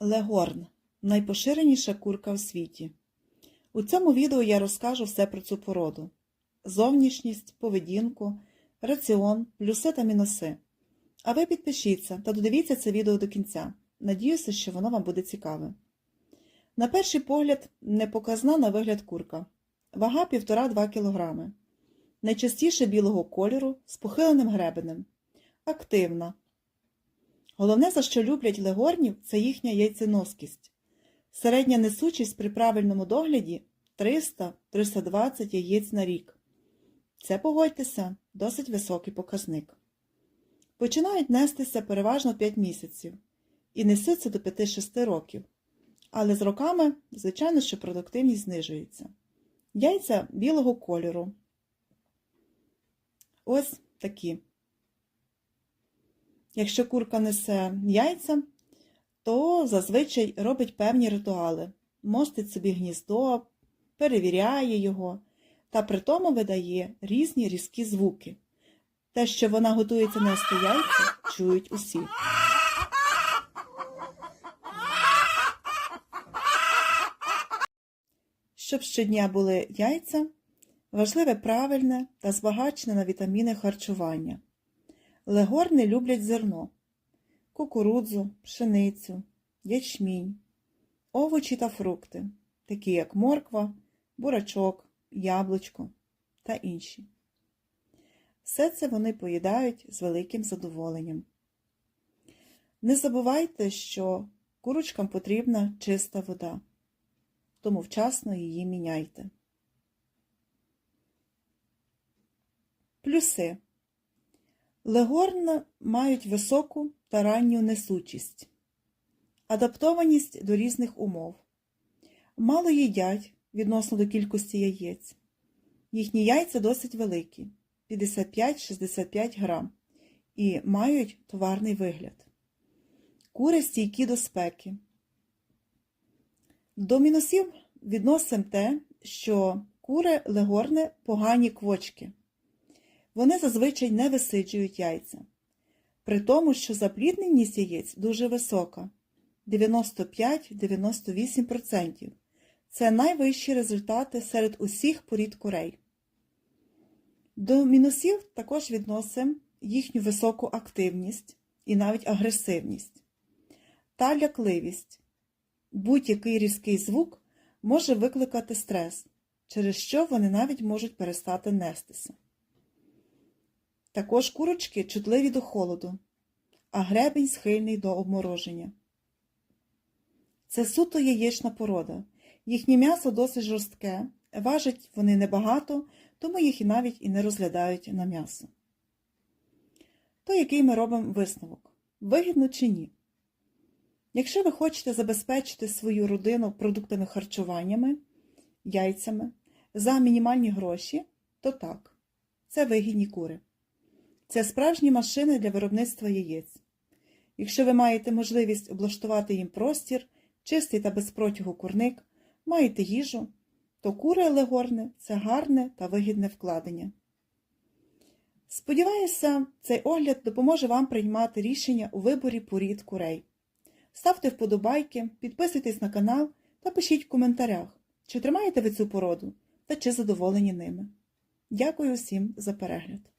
Легорн найпоширеніша курка в світі. У цьому відео я розкажу все про цю породу: зовнішність, поведінку, раціон, плюси та мінуси. А ви підпишіться та додивіться це відео до кінця. Надіюся, що воно вам буде цікаве. На перший погляд, непоказна на вигляд курка. Вага 1,5-2 кг. Найчастіше білого кольору з похиленим гребенем. Активна. Головне, за що люблять легорнів, це їхня яйценоскість. Середня несучість при правильному догляді 300-320 яєць на рік. Це, погодьтеся, досить високий показник. Починають нестися переважно 5 місяців і несуться до 5-6 років. Але з роками, звичайно, що продуктивність знижується. Яйця білого кольору. Ось такі. Якщо курка несе яйця, то зазвичай робить певні ритуали, мостить собі гніздо, перевіряє його та при тому видає різні різкі звуки. Те, що вона готується нести яйця, чують усі. Щоб щодня були яйця, важливе правильне та збагачене на вітаміни харчування. Легорни люблять зерно, кукурудзу, пшеницю, ячмінь, овочі та фрукти, такі як морква, бурачок, яблучко та інші. Все це вони поїдають з великим задоволенням. Не забувайте, що курочкам потрібна чиста вода, тому вчасно її міняйте. Плюси. Легорн мають високу та ранню несучість, адаптованість до різних умов. Мало їдять відносно до кількості яєць. Їхні яйця досить великі 55-65 грам, і мають товарний вигляд. Кури стійкі до спеки. До мінусів відносимо те, що кури легорни погані квочки. Вони зазвичай не висиджують яйця. При тому, що заплідненість яєць дуже висока 95-98%. Це найвищі результати серед усіх порід курей. До мінусів також відносимо їхню високу активність і навіть агресивність та лякливість. Будь-який різкий звук може викликати стрес, через що вони навіть можуть перестати нестися. Також курочки чутливі до холоду, а гребінь схильний до обмороження. Це суто яєчна порода. Їхнє м'ясо досить жорстке, важать вони небагато, тому їх і навіть і не розглядають на м'ясо. То який ми робимо висновок? Вигідно чи ні? Якщо ви хочете забезпечити свою родину продуктами харчуваннями, яйцями за мінімальні гроші, то так, це вигідні кури. Це справжні машини для виробництва яєць. Якщо ви маєте можливість облаштувати їм простір, чистий та без протягу курник, маєте їжу, то кури легорни це гарне та вигідне вкладення. Сподіваюся, цей огляд допоможе вам приймати рішення у виборі порід курей. Ставте вподобайки, підписуйтесь на канал та пишіть в коментарях, чи тримаєте ви цю породу та чи задоволені ними. Дякую всім за перегляд!